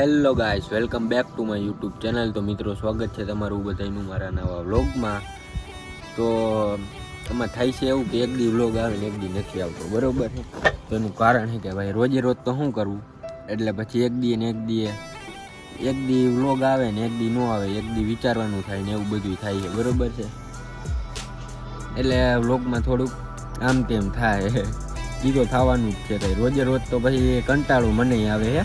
Hello guys welcome back to my YouTube channel તો મિત્રો, સ્વાગત છે તમારું બધાનું મારા નવા વ્લોગમાં તો એમાં થાય છે એવું કે એક દી વ્લોગ આવે ને એક દી નથી આવતો, બરોબર? તો એનું કારણ છે કે ભાઈ, રોજે રોજ તો શું કરવું? એટલે પછી એક દી ને એક દીએ એક દી વ્લોગ આવે ને એક દી ન આવે, એક દી વિચારવાનું થાય ને એવું બધું થાય છે, બરોબર છે? એટલે વ્લોગમાં થોડુંક આમ તેમ થાય એ થવાનું જ છે ભાઈ, રોજે રોજ તો પછી કંટાળું મને આવે હે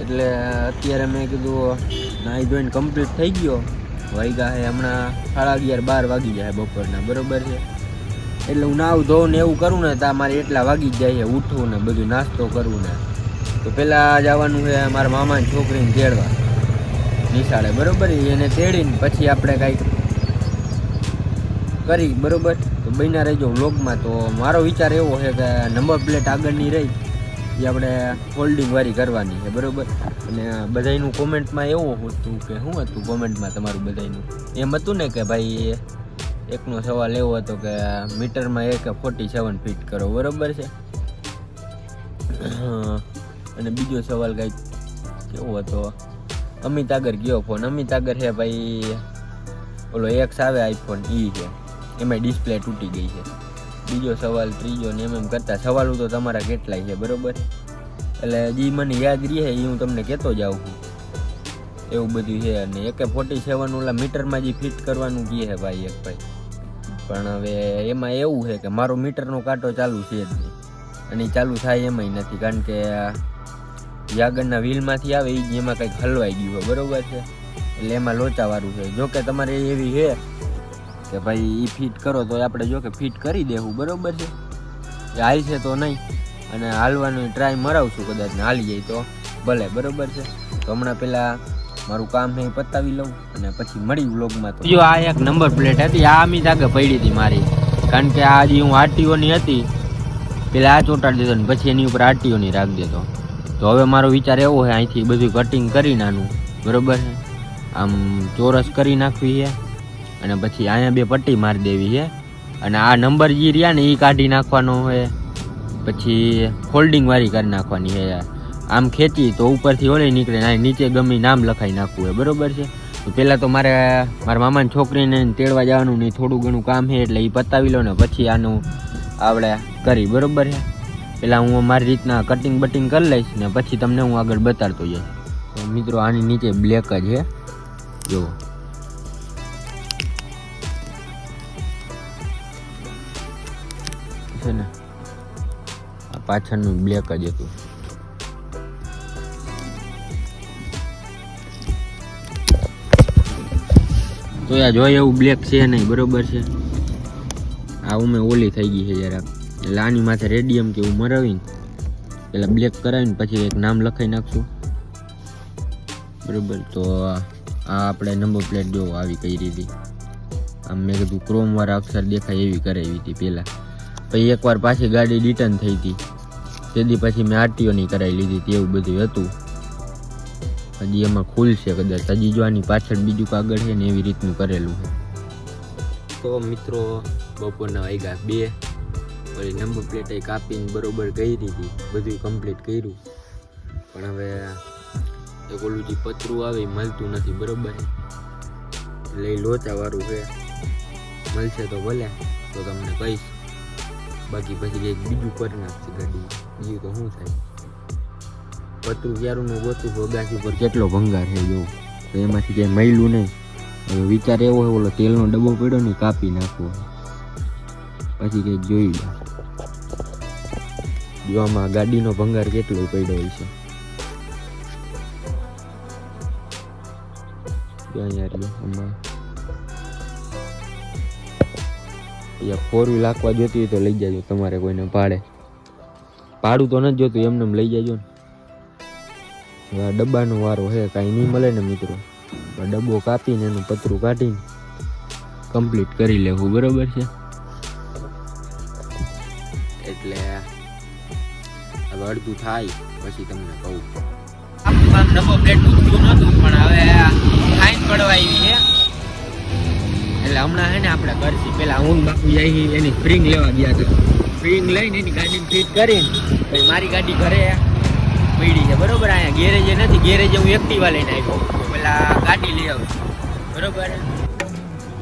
એટલે અત્યારે મેં કીધું નાહી ધોઈને કમ્પ્લીટ થઈ ગયો. વાગ્યા છે હમણાં સાડા અગિયાર, બાર વાગી જાય બપોરના, બરોબર છે? એટલે હું નાવ ધોઉં ને એવું કરું ને, તો મારે એટલા વાગી જ જાય ઉઠવું ને બધું નાસ્તો કરવું ને. તો પહેલાં જવાનું છે મારા મામાની છોકરીને તેડવા, નિશાળે, બરોબર એને તેડીને પછી આપણે કાંઈક કરી, બરોબર? તો બન્યા રહેજો વ્લોગમાં તો મારો વિચાર એવો છે કે નંબર પ્લેટ આગળની રહી. એ આપણે ફોલ્ડિંગ વાળી કરવાની છે, બરોબર? અને બધાયનું કોમેન્ટમાં એવું હતું કે શું હતું કોમેન્ટમાં તમારું બધાયનું? એમ હતું ને કે ભાઈ, એકનો સવાલ એવો હતો કે મીટરમાં એક ફોર્ટી સેવન ફીટ કરો, બરોબર છે? અને બીજો સવાલ કંઈક કેવો હતો. અમિત આગર ગયો ફોન. અમિત આગર છે ભાઈ, ઓલો એક્સ આવે આઈફોન ઈ છે. એમાં ડિસ્પ્લે તૂટી ગઈ છે. બીજો સવાલ, ત્રીજો ને એમ એમ કરતા સવાલો તો તમારા કેટલાય છે, બરોબર? એટલે જે મને યાદ રહે એ હું તમને કહેતો જાઉં છું. એવું બધું છે અને એકે ફોર્ટી સેવન ઓલા મીટરમાં જે ફિટ કરવાનું કહે છે ભાઈ એક ભાઈ. પણ હવે એમાં એવું છે કે મારો મીટરનો કાંટો ચાલુ છે જ નહીં. અને એ ચાલુ થાય એમાંય નથી, કારણ કે જે આગળના વ્હીલમાંથી આવે એ જ એમાં કંઈક હલવાઈ ગયું હોય, બરાબર છે? એટલે એમાં લોચાવાળું છે. જોકે તમારે એવી છે કે ભાઈ એ ફિટ કરો તો આપણે જો કે ફિટ કરી દેવું, બરોબર છે? એ હાલ છે તો નહીં. અને હાલવાનું ટ્રાય મરાવશું કદાચ હાલી જાય તો. ભલે, બરોબર છે? તો હમણાં પહેલાં મારું કામ એ પતાવી લઉં અને પછી મળી વ્લોગમાં તો. જો આ એક નંબર પ્લેટ હતી, આ અમી આગળ પડી હતી મારી. કારણ કે આ જે હું આરટીઓની હતી. પેલા આ ચોંટાડી દીધો ને પછી એની ઉપર આરટીઓની રાખી દેતો તો હવે મારો વિચાર એવો છે, અહીંથી બધું કટિંગ કરી નાનું. બરોબર છે? આમ ચોરસ કરી નાખવી છે. અને પછી અહીંયા બે પટ્ટી મારી દેવી છે. અને આ નંબર જે રહ્યા ને એ કાઢી નાખવાનો હોય પછી ફોલ્ડિંગ વાળી કરી નાખવાની છે. આમ ખેંચી તો ઉપરથી ઓળી નીકળે ને નીચે ગમી નામ લખાઈ નાખવું હોય બરોબર છે? તો પહેલાં તો મારે, મારા મામાની છોકરીને તેડવા જવાનું ને થોડું ઘણું કામ છે એટલે એ પતાવી લો ને પછી આનું આપણે કરી. બરોબર છે? પહેલાં હું મારી રીતના કટિંગ બટિંગ કરી લઈશ ને પછી તમને હું આગળ બતાડતો જઈશ. મિત્રો આની નીચે બ્લેક જ છે. જુઓ. છે ને, આ પાછળનું બ્લેક જ હતું. તો યાર જોઈએ એવું બ્લેક છે નહીં, બરોબર છે? આ ઉમે ઓલી થઈ ગઈ છે જરાક એટલે આની માથે રેડિયમ કે એવું મરાવીને, પેલા બ્લેક કરાવીને પછી એક નામ લખાઈ નાખશું. બરોબર, તો આ આપણે નંબર પ્લેટ જો આવી કઈ રીતે. આમ મેં કીધું ક્રોમ વાળા અક્ષર દેખાય એવી કરાવી હતી પહેલાં પછી એકવાર પાછી ગાડી રિટર્ન થઈ હતી. તેથી પછી મેં આરટીઓની કરાવી લીધી હતી, એવું બધું હતું. હજી એમાં ખુલશે કદાચ. હજી જો આની પાછળ બીજું કાગળ છે ને એવી રીતનું કરેલું છે. તો મિત્રો, બપોરના વાગ્યા બે. વળી નંબર પ્લેટ કાપીને બરોબર કરી હતી બધું કમ્પ્લીટ કર્યું. પણ હવે એક ઓલું જે પતરું આવે એ મળતું નથી, બરોબર? એટલે એ લોચાવાળું છે. મળશે તો ભલે. તો તમને કહીશ. બાકી પછી કંઈક બીજું કરી નાખશે ગાડી બીજું તો શું થાય? પતરું ક્યારું ગોતું અગાસી ઉપર કેટલો ભંગાર છે જો. તો એમાંથી કંઈ મળ્યું નહીં. હવે વિચાર એવો હોય ઓલો તેલનો ડબ્બો પડ્યો ને કાપી નાખવો. પછી કંઈક જોઈ લો. જોવામાં ગાડીનો ભંગાર કેટલો પડ્યો હોય છે. ત્યાં અહીંયા રહ્યો અહીંયા ફોર વ્હીલ હાંકવા જોતી હોય તો લઈ જાજો તમારે કોઈને ભાડે. ભાડું તો નથી જોતું, એમને એમ લઈ જાજો ને. ડબ્બાનો વારો હે કાંઈ નહીં મળે ને મિત્રો. ડબ્બો કાપીને એનું પતરું કાઢીને કમ્પ્લીટ કરી લેવું, બરોબર છે? એટલે હવે અડધું થાય, પછી તમને કહું. ડબ્બો પ્લેટ પેલા હું બાપુ જાય એની સ્પ્રિંગ લેવા ગયા હતા. સ્પ્રિંગ લઈને એની ગાડીને ફિટ કરીને પછી મારી ગાડી ઘરે પડી છે. બરોબર, અહીંયા ગેરેજ નથી, ગેરેજ હું એક્ટિવા લઈને આવ્યો. પેલા ગાડી લઈ આવું. બરોબર?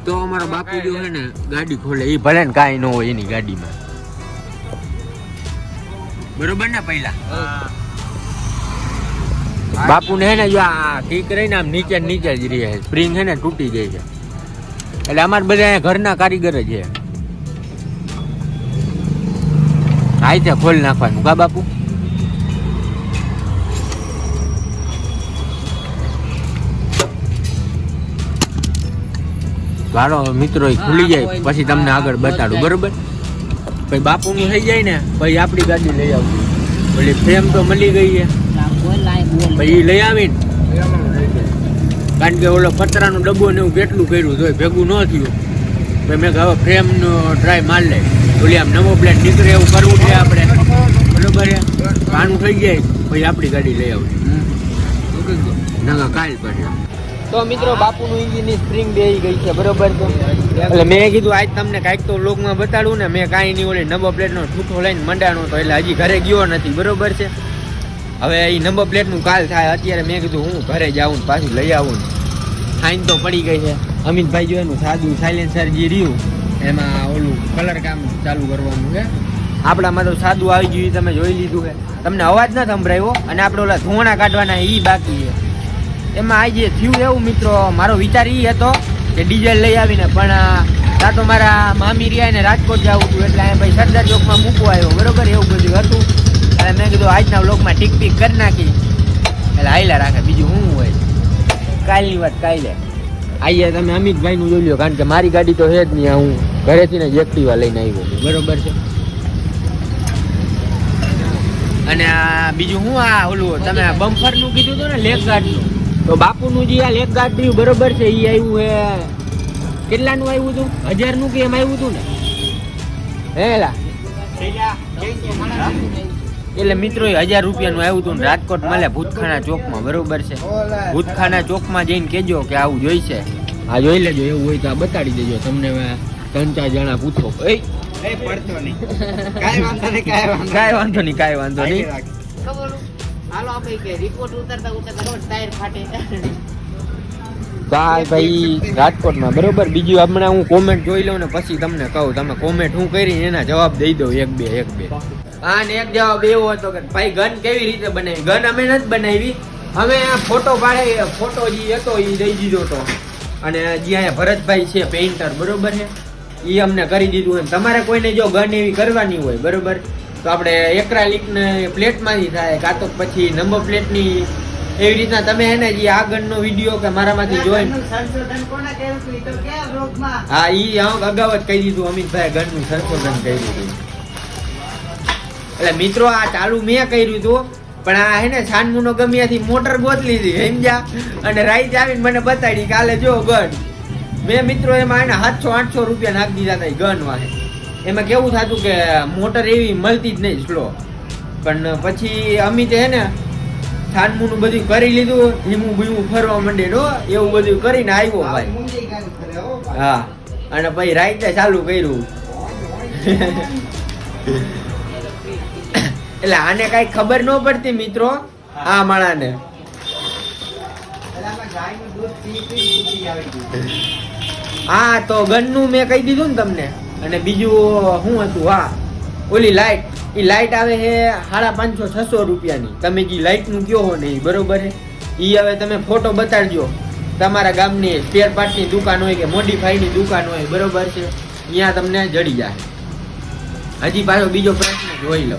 તો અમારો બાપુ જો છે ને, ગાડી ખોલે. એ ભલે ને કાંઈ ન હોય એની ગાડીમાં. બરોબર ને પહેલા? બાપુ ને હે ને જો આ ઠીક રહીને આમ નીચે નીચે જ રહે સ્પ્રિંગ હે ને તૂટી ગઈ છે. એટલે અમારે બધા ઘરના કારીગર જ છે. આઈ છે ખોલ નાખવાનું. કા બાપુ? વાળો મિત્રો એ ખુલી જાય પછી તમને આગળ બતાડું બરોબર? પછી બાપુનું થઈ જાય ને પછી આપણી ગાડી લઈ આવશું એટલે ફ્રેમ તો મળી ગઈ છે. પછી લઈ આવીને કારણ કે ઓલો પતરાનું ડબ્બો ને એવું કેટલું કર્યું તોય ભેગું ન થયું. પછી મેં હવે ફ્રેમનો ટ્રાય માર લે. ઓલી આમ નવો પ્લેટ નીકળે એવું કરવું છે આપણે. બરોબર પાનું થઈ જાય, પછી આપણી ગાડી લઈ આવશું ના કાલ પડે. તો મિત્રો, બાપુનું ઇન્જિનની સ્પ્રિંગ બેહી ગઈ છે, બરોબર તો એટલે મેં કીધું, આજ તમને કાંઈક તો લોકમાં બતાડું ને, મેં કાંઈ નહીં, ઓલી નવો પ્લેટનો ઠૂઠો લઈને મંડાણો તો એટલે હજી ઘરે ગયો નથી. બરોબર છે? હવે એ નંબર પ્લેટનું કાલ થાય. અત્યારે મેં કીધું હું ઘરે જાઉં ને પાછું લઈ આવું ફાઇન તો પડી ગઈ છે. અમિતભાઈ જો એનું સાદું સાયલેન્સર જે રહ્યું, એમાં ઓલું કલર કામ ચાલુ કરવાનું છે. આપણામાં તો સાદું આવી ગયું તમે જોઈ લીધું છે. તમને અવાજ ન સંભળાયો અને આપણે ઓલા ધોણા કાઢવાના એ બાકી છે. એમાં આ જે થયું એવું મિત્રો, મારો વિચાર એ હતો કે ડીઝલ લઈ આવીને, પણ ત્યાં તો મારા મામી રહ્યા ને રાજકોટ જવું હતું, એટલે અહીંયા ભાઈ સરદાર ચોકમાં મૂકવા આવ્યો. બરોબર? એવું બધું હતું. એટલે મેં કીધું આજના બ્લોગમાં ટીક ટીક કરી નાખી. એટલે હાઈલા રાખે. બીજું શું હોય? કાલની વાત કાલે. આઈએ તમે અમિતભાઈનું જોઈ લો કારણ કે મારી ગાડી તો છે જ નહીં હું ઘરેથી ને એક્ટિવા લઈને આવ્યો બરોબર છે? અને આ બીજું હું આ ઓલું, તમે બમ્ફરનું કીધું હતું ને લેક ગાર્ડનું તો બાપુનું જે આ લેક ગાર્ડ રહ્યું બરોબર છે એ આવ્યું હે. કેટલાનું આવ્યું હતું? હજારનું કે એમ આવ્યું હતું ને? હેલા એટલે મિત્રો હજાર રૂપિયાનું આવ્યું હતું રાજકોટ મળે ભૂતખાના ચોકમાં બરોબર છે? ભૂતખાના ચોકમાં જઈને કેજો કે આવું જોઈશે. આ જોઈ લેજો એવું હોય તો આ બતાડી દેજો. તમને ત્રણ ચાર જણા પૂછો. એ પડતો નહીં. કાંઈ વાંધો નહીં કાંઈ વાંધો નહીં. કાંઈ વાંધો નહીં હાલો આપણે કે રિપોર્ટ ઉતરતા ઉતરતા ટાયર ફાટે. કાલ ભાઈ રાજકોટમાં બરોબર? બીજું હમણાં હું કોમેન્ટ જોઈ લઉં ને પછી તમને કહું. તમે કોમેન્ટ હું કરી એના જવાબ દઈ દઉં એક બે એક બે. હા ને એક જવાબ એવો હતો કે ભાઈ ગન કેવી રીતે બનાવી? ગન અમે નથી બનાવી. અમે ફોટો પાડે ફોટો જે હતો એ દઈ દીધો હતો. અને જે અહીંયા ભરતભાઈ છે પેઇન્ટર બરોબર છે? એ અમને કરી દીધું એમ. તમારે કોઈને જો ગન એવી કરવાની હોય બરોબર? તો આપણે એક્રાલિકને પ્લેટમાંથી થાય કાં તો પછી નંબર પ્લેટની એવી રીતના તમે એને જે આગળનો વીડિયો કે મારામાંથી જોઈને? હા એ હું અગાઉ જ કહી દીધું અમિતભાઈ ગનનું સંશોધન કહી હતું. એટલે મિત્રો, આ ચાલુ મેં કર્યું હતું પણ આ હે ને છાનમુનો ગમ્યાથી મોટર ગોતલી હતી, સમજ્યા? અને રાઈત આવીને મને બતાડી કાલે જો ગન. મેં મિત્રો એમાં એને સાતસો, આઠસો રૂપિયા નાખી દીધા હતા ગન વાહે. એમાં કેવું થતું કે મોટર એવી મળતી જ નહીં સ્લો પણ પછી અમિતે હે ને છાનમુનું બધું કરી લીધું ધીમું ભીમું ફરવા માંડે નો એવું બધું કરીને આવ્યો ભાઈ. હા, અને પછી રાઈતે ચાલુ કર્યું. એટલે આને કઈ ખબર ન પડતી મિત્રો આ ગઈ. હા તો ગનનું મેં કહી દીધું ને તમને. અને બીજું શું હતું હા. ઓલી લાઇટ એ લાઇટ આવે છે સાડા પાંચસો છસો રૂપિયાની. તમે જે લાઇટનું કયો હો ને એ બરોબર છે? એ હવે તમે ફોટો બતાડજો. તમારા ગામની સ્પેર પાર્ટની દુકાન હોય કે મોડીફાઈની દુકાન હોય બરોબર છે? ત્યાં તમને જડી જાય. હજી પાછો બીજો પ્રશ્ન જોઈ લો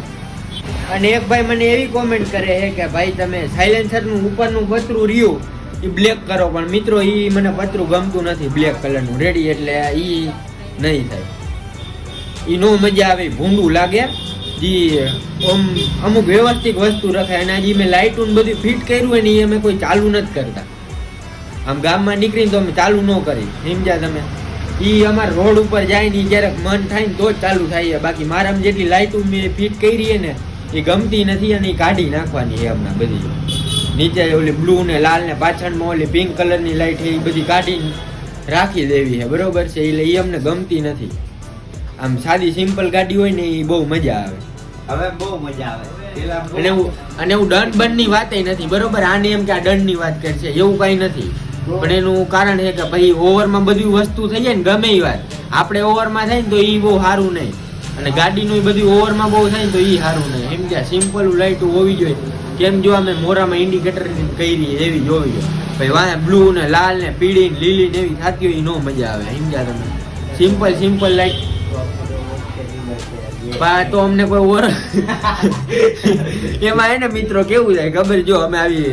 અને એક ભાઈ મને એવી કોમેન્ટ કરે છે કે ભાઈ તમે સાયલેન્સરનું ઉપરનું પતરું રહ્યું એ બ્લેક કરો. પણ મિત્રો એ મને પતરું ગમતું નથી બ્લેક કલરનું રેડી એટલે એ નહીં થાય. એ નો મજા આવે, ભૂંડું લાગે. જે આમ અમુક વ્યવસ્થિત વસ્તુ રખાય. અને આજે મેં લાઇટું ને બધું ફિટ કર્યું હોય ને એ અમે કોઈ ચાલુ નથી કરતા. આમ ગામમાં નીકળીને તો અમે ચાલુ ન કરી. સમજ્યા તમે? એ અમારા રોડ ઉપર જાય ને ક્યારેક મન થાય ને તો જ ચાલુ થાય. બાકી મારામાં જેટલી લાઇટું મેં ફિટ કરી ને એ ગમતી નથી અને એ કાઢી નાખવાની છે હમણાં બધી. નીચે ઓલી બ્લુ ને લાલ ને પાછળમાં ઓલી પિંક કલરની લાઇટ છે એ બધી કાઢીને રાખી દેવી છે. બરોબર છે? એટલે એ અમને ગમતી નથી. આમ સાદી સિમ્પલ ગાડી હોય ને એ બહુ મજા આવે. હવે બહુ મજા આવે. અને હું અને એવું દંડ બંધની વાત નથી. બરોબર? આને એમ કે આ દંડની વાત કરશે. એવું કઈ નથી. પણ એનું કારણ છે કે ભાઈ ઓવરમાં બધી વસ્તુ થઈ જાય ને ગમે એ વાત. આપણે ઓવરમાં થાય ને તો એ બહુ સારું નહીં. અને ગાડીનું બધું ઓવરમાં બહુ થાય ને તો એ સારું નહીં. એમ કે સિમ્પલ લાઇટ હોવી જોઈએ. કેમ જો અમે મોરામાં ઇન્ડિકેટર કરી એવી જોવી જોઈએ. ભાઈ વાંહે બ્લુ ને લાલ ને પીળી ને લીલી ને એવી થતી હોય નો મજા આવે. સમજ્યા તમે. સિમ્પલ સિમ્પલ લાઇટ તો અમને કોઈ ઓર એમાં એને મિત્રો કેવું થાય? ખબર જો અમે આવી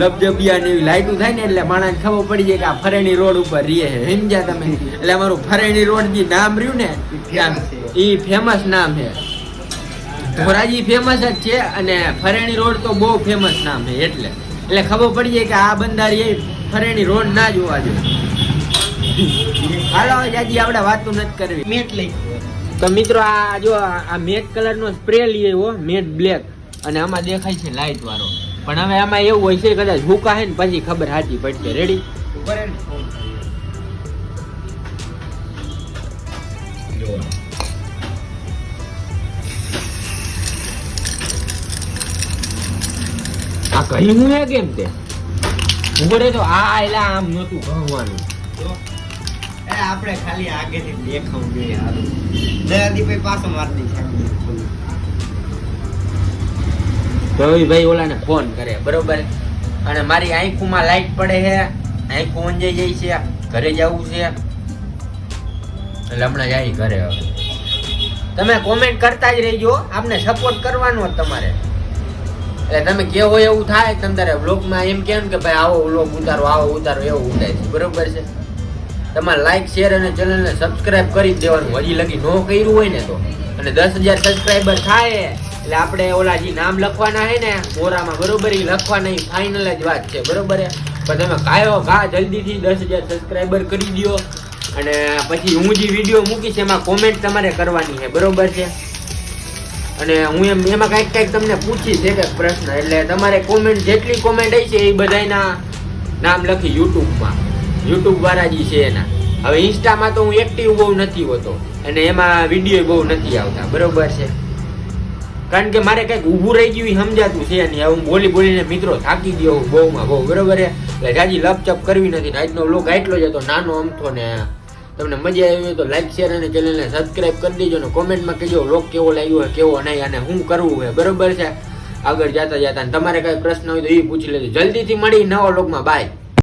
લબજબિયા ને એવી લાઈટું થાય ને એટલે માણસ ખબર પડી જાય કે આ ફરેણી રોડ ઉપર રીએ છે. સમજ્યા તમે. એટલે અમારું ફરેણી રોડ જે નામ રહ્યું ને એ ફેમસ નામ છે. ધોરાજી ફેમસ જ છે અને ફરેણી રોડ તો બહુ ફેમસ નામ છે એટલે. એટલે ખબર પડી જાય કે આ બંધારી ફરેણી રોડ ના જોવા જોઈએ. હાલો જાજી આપણે વાતું નથી કરવી. મેટ લઈ. તો મિત્રો આ જો આ મેટ કલર નો સ્પ્રે લઈએ હો મેટ બ્લેક અને આમાં દેખાય છે લાઈટ વાળો. પણ હવે આમાં એવું હોય છે કદાચ ભૂકા હે ને પછી ખબર હાચી પડશે. રેડી આ કહી હું હે કેમ તે ઉગડે તો આ એલા આમ નહોતું કહવાનું. એ આપણે ખાલી આગેથી દેખાવું જોઈએ હારું. દયાદી ભાઈ પાછો મારી દઈશ. રવિભાઈ ઓલાને ફોન કરે બરોબર અને મારી આંખોમાં લાઈટ પડે છે આંખું ઊંજાઈ જાય છે ઘરે જવું છે એટલે હમણાં જાય ઘરે હવે તમે કોમેન્ટ કરતા જ રહેજો આપને સપોર્ટ કરવાનો જ તમારે એટલે તમે કેવો એવું થાય તમે તારે બ્લોગમાં એમ કેમ કે ભાઈ આવો બ્લોગ ઉતારો, આવો ઉતારો એવું ઉતારે છે. બરોબર છે? તમારે લાઈક શેર અને ચેનલને સબસ્ક્રાઇબ કરી દેવાનું. હજી લગી ન કર્યું હોય ને તો. અને દસ હજાર સબસ્ક્રાઈબર થાય એટલે આપણે ઓલા જે નામ લખવાના છે ને, મોરામાં બરોબર એ લખવાના ફાઇનલ જ વાત છે. બરોબર પણ તમે કાયો ઘા જલ્દીથી દસ હજાર સબસ્ક્રાઈબર કરી દો અને પછી હું જે વીડિયો મૂકીશ, એમાં કોમેન્ટ તમારે કરવાની છે. બરોબર છે? અને હું એમ, એમાં કાંઈક કાંઈક તમને પૂછીશ એક એક પ્રશ્ન, એટલે તમારે કોમેન્ટ જેટલી કોમેન્ટ આવી છે એ બધાના નામ લખી યુટ્યુબમાં. યુટ્યુબ વાળા જે છે એના. હવે ઇન્સ્ટામાં તો હું એક્ટિવ બહુ નથી હોતો, અને એમાં વીડિયો બહુ નથી આવતા. બરોબર છે? કારણ કે મારે કંઈક ઊભું રહી ગયું એ સમજાતું છે નહીં. હું બોલી બોલીને મિત્રો થાકી ગયો બહુમાં બહુ. બરોબર એટલે જાજી લપચપ કરવી નથી. આજનો લોક આટલો જ હતો, નાનો અમથો ને તમને મજા આવી હોય તો લાઈક શેર અને ચેનલને સબસ્ક્રાઇબ કરી દેજો ને કોમેન્ટમાં કહેજો લોક કેવો લાગ્યો હોય કેવો નહીં અને શું કરવું હોય બરોબર છે? આગળ જતા જતા અને તમારે કાંઈ પ્રશ્ન હોય તો એ પૂછી લેજો. જલ્દીથી મળી નવા લોકમાં બાય